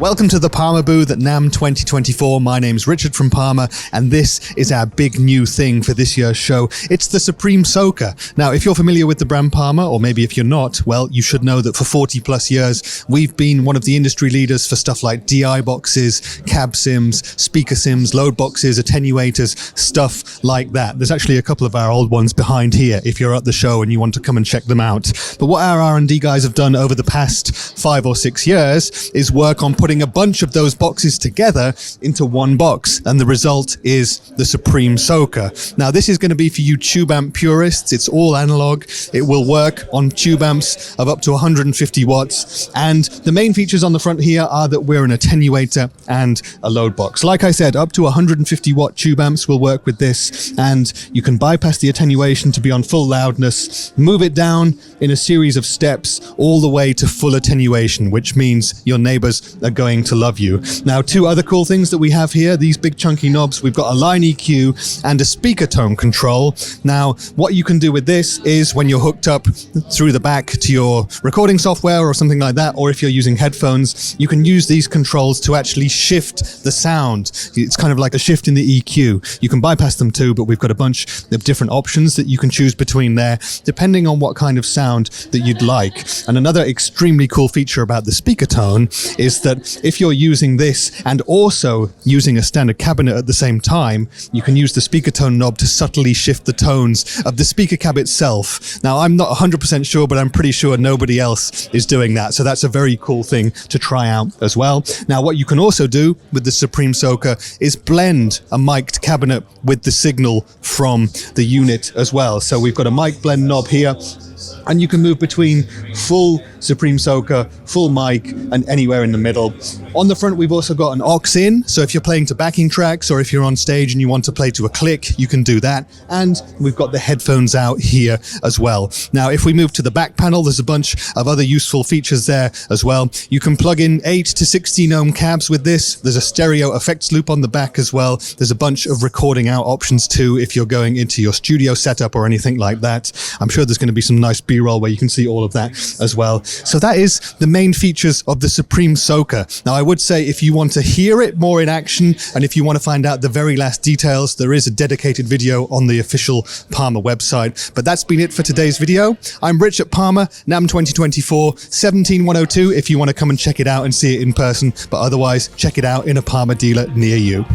Welcome to the Parma booth at NAM 2024. My name's Richard from Parma, and this is our big new thing for this year's show. It's the Supreme Soaker. Now, if you're familiar with the brand Parma, or maybe if you're not, well, you should know that for 40 plus years, we've been one of the industry leaders for stuff like DI boxes, cab sims, speaker sims, load boxes, attenuators, stuff like that. There's actually a couple of our old ones behind here if you're at the show and you want to come and check them out. But what our R&D guys have done over the past five or six years is work on putting a bunch of those boxes together into one box. And the result is the Supreme Soaker. Now, this is going to be for you tube amp purists. It's all analog. It will work on tube amps of up to 150 watts. And the main features on the front here are that we're an attenuator and a load box. Like I said, up to 150 watt tube amps will work with this. And you can bypass the attenuation to be on full loudness, move it down in a series of steps all the way to full attenuation, which means your neighbors are going to love you. Now, two other cool things that we have here, these big chunky knobs, we've got a line EQ and a speaker tone control. Now, what you can do with this is when you're hooked up through the back to your recording software or something like that, or if you're using headphones, you can use these controls to actually shift the sound. It's kind of like a shift in the EQ. You can bypass them too, but we've got a bunch of different options that you can choose between there, depending on what kind of sound that you'd like. And another extremely cool feature about the speaker tone is that if you're using this and also using a standard cabinet at the same time, you can use the speaker tone knob to subtly shift the tones of the speaker cab itself. Now, I'm not 100% sure, but I'm pretty sure nobody else is doing that. So that's a very cool thing to try out as well. Now, what you can also do with the Supreme Soaker is blend a mic'd cabinet with the signal from the unit as well. So we've got a mic blend knob here and you can move between full Supreme Soaker, full mic, and anywhere in the middle. On the front, we've also got an aux in, so if you're playing to backing tracks or if you're on stage and you want to play to a click, you can do that. And we've got the headphones out here as well. Now, if we move to the back panel, there's a bunch of other useful features there as well. You can plug in 8 to 16 ohm cabs with this. There's a stereo effects loop on the back as well. There's a bunch of recording out options too if you're going into your studio setup or anything like that. I'm sure there's going to be some nice B-roll where you can see all of that as well. So that is the main features of the Supreme Soaker. Now, I would say if you want to hear it more in action and if you want to find out the very last details, there is a dedicated video on the official Parma website. But that's been it for today's video. I'm Rich at Parma, NAM 2024, 17102 if you want to come and check it out and see it in person. But otherwise, check it out in a Parma dealer near you.